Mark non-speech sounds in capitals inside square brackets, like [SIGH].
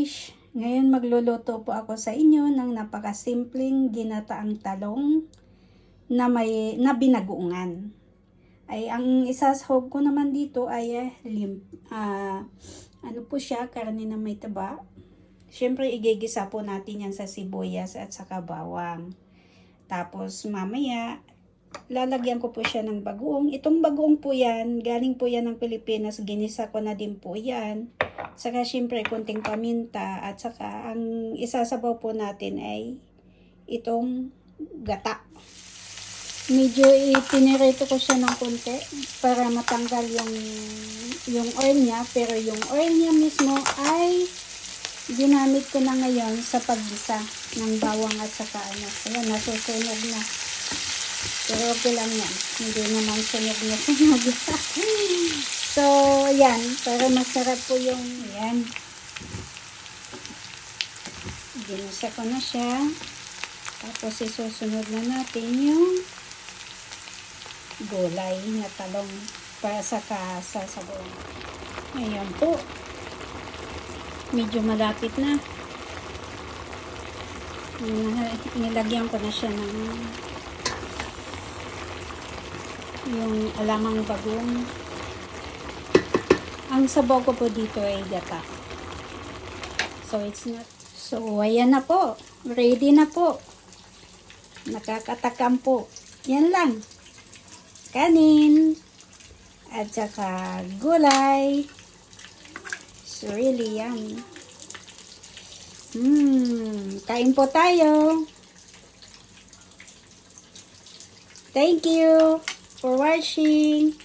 fish. Ngayon magluluto po ako sa inyo ng napakasimpleng ginataang talong na may na binagoongan. Ay ang isasahog ko naman dito ay eh, lim, ah, ano po siya, karne na may taba. Siyempre igigisa po natin yan sa sibuyas at saka bawang. Tapos mamaya lalagyan ko po siya ng bagoong. Itong bagoong po yan, galing po yan ng Pilipinas. Ginisa ko na din po yan. Saka syempre konting paminta at saka ang isasabaw po natin ay itong gata. Medyo ipinirito ko siya ng konti para matanggal yung yung oil niya pero yung oil niya mismo ay ginamit ko na ngayon sa paggisa ng bawang at saka ano. Ayan, nasusunog na. Pero okay lang yan. Hindi naman sunog na sunog. [LAUGHS] so, yan. Para masarap po yung, yan. Ginisa ko na siya. Tapos isusunod na natin yung gulay na talong para sa kasasabaw. Ayan po. Medyo malapit na. Nil- Nilagyan ko na siya ng yung alamang bagong. Ang sabaw ko po dito ay gata. So, it's not... So, ayan na po. Ready na po. Nakakatakam po. Yan lang. Kanin. At saka gulay. So, really yummy. Hmm. Kain po tayo. Thank you for watching.